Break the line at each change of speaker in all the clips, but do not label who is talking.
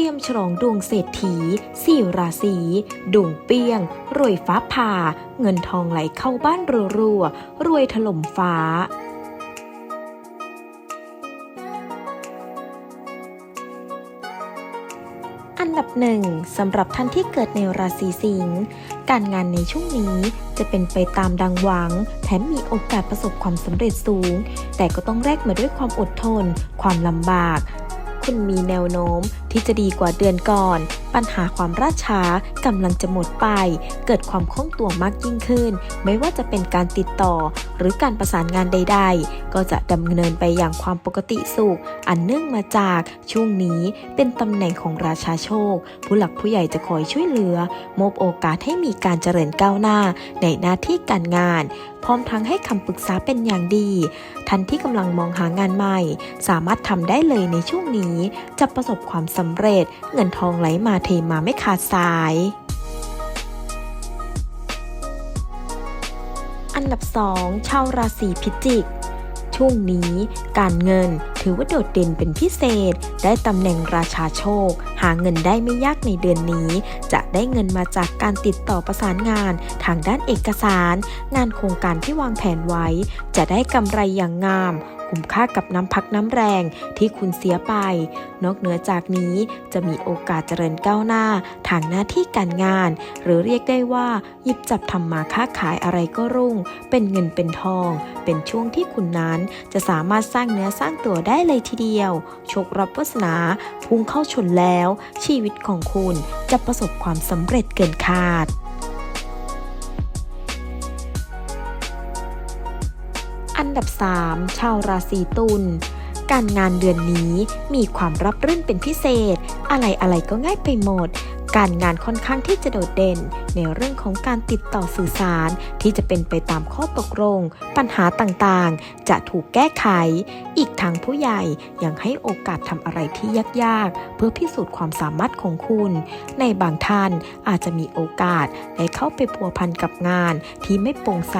ตรียมฉลองดวงเศรษฐีสี่ราศีดวงเปี้ยง รวยฟ้าผ่า เงินทองไหลเข้าบ้านรัวๆ รวยถล่มฟ้าอันดับหนึ่งสำหรับท่านที่เกิดในราศีสิงห์การงานในช่วงนี้จะเป็นไปตามดังหวัง แถมมีโอกาสประสบความสำเร็จสูง แต่ก็ต้องแลกมาด้วยความอดทน ความลำบาก คุณมีแนวโน้มที่จะดีกว่าเดือนก่อน ปัญหาความราช้ากำลังจะหมดไป เกิดความคล่องตัวมากยิ่งขึ้น ไม่ว่าจะเป็นการติดต่อ หรือการประสานงานใด ๆ ก็จะดำเนินไปอย่างความปกติสุข อันเนื่องมาจากช่วงนี้เป็นตำแหน่งของราชาโชค ผู้หลักผู้ใหญ่จะคอยช่วยเหลือ มอบโอกาสให้มีการเจริญก้าวหน้า ในหน้าที่การงาน พร้อมทั้งให้คำปรึกษาเป็นอย่างดี ท่านที่กำลังมองหางานใหม่ สามารถทำได้เลยในช่วงนี้จะประสบความสำเร็จ เงินทองไหลมาเทมาไม่ขาดสาย อันดับ 2 ชาวราศีพิจิกช่วงนี้การเงินถือว่าโดดเด่นเป็นพิเศษ ได้ตำแหน่งราชาโชค หาเงินได้ไม่ยากในเดือนนี้ จะได้เงินมาจากการติดต่อประสานงาน ทางด้านเอกสาร งานโครงการที่วางแผนไว้ จะได้กำไรอย่างงาม คุ้มค่ากับน้ำพักน้ำแรงที่คุณเสียไป นอกเหนือจากนี้จะมีโอกาสเจริญก้าวหน้า ทางหน้าที่การงาน หรือเรียกได้ว่า หยิบจับทำมาค้าขายอะไรก็รุ่ง เป็นเงินเป็นทอง เป็นช่วงที่คุณนั้นจะสามารถสร้างเนื้อสร้างตัวได้เลยทีเดียวโชครับวาสนาพุ่งเข้าชนแล้ว ชีวิตของคุณจะประสบความสำเร็จเกินคาด อันดับ 3 ชาวราศีตุลการงานเดือนนี้มีความรับรื่นเป็นพิเศษ อะไรอะไรก็ง่ายไปหมด การงานค่อนข้างที่จะโดดเด่น ในเรื่องของการติดต่อสื่อสารที่จะเป็นไปตามข้อตกลง ปัญหาต่างๆ จะถูกแก้ไข อีกทางผู้ใหญ่ยังให้โอกาสทำอะไรที่ยากๆ เพื่อพิสูจน์ความสามารถของคุณ ในบางท่านอาจจะมีโอกาสได้เข้าไปพัวพันกับงานที่ไม่โปร่งใส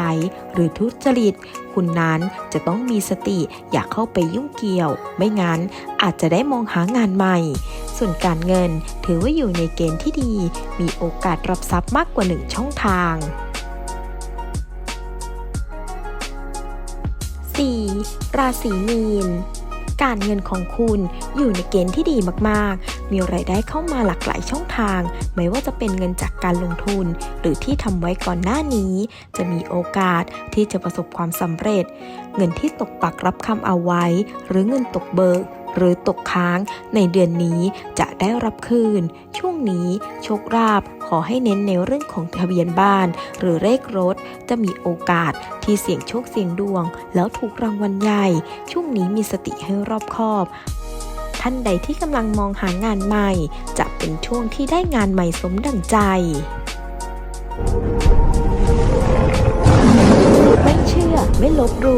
หรือทุจริตคุณนั้นจะต้องมีสติอย่าเข้าไปยุ่งเกี่ยว ไม่งั้นอาจจะได้มองหางานใหม่ ส่วนการเงินถือว่าอยู่ในเกณฑ์ที่ดี มีโอกาสรับทรัพย์มากกว่าหนึ่งช่องทาง 4. ราศีมีนการเงินของคุณอยู่ในเกณฑ์ที่ดีมากๆ มีรายได้เข้ามาหลากหลายช่องทาง ไม่ว่าจะเป็นเงินจากการลงทุน หรือที่ทำไว้ก่อนหน้านี้ จะมีโอกาสที่จะประสบความสำเร็จ เงินที่ตกปักรับคำเอาไว้ หรือเงินตกเบิก หรือตกค้างในเดือนนี้จะได้รับคืน ช่วงนี้โชคลาภขอให้เน้นในเรื่องของทะเบียนบ้าน หรือเลขรถจะมีโอกาสที่เสี่ยงโชคเสี่ยงดวง แล้วถูกรางวัลใหญ่ ช่วงนี้มีสติให้รอบคอบท่านใดที่กำลังมองหางานใหม่ จะเป็นช่วงที่ได้งานใหม่สมดังใจ ไม่เชื่อไม่ลบหลู่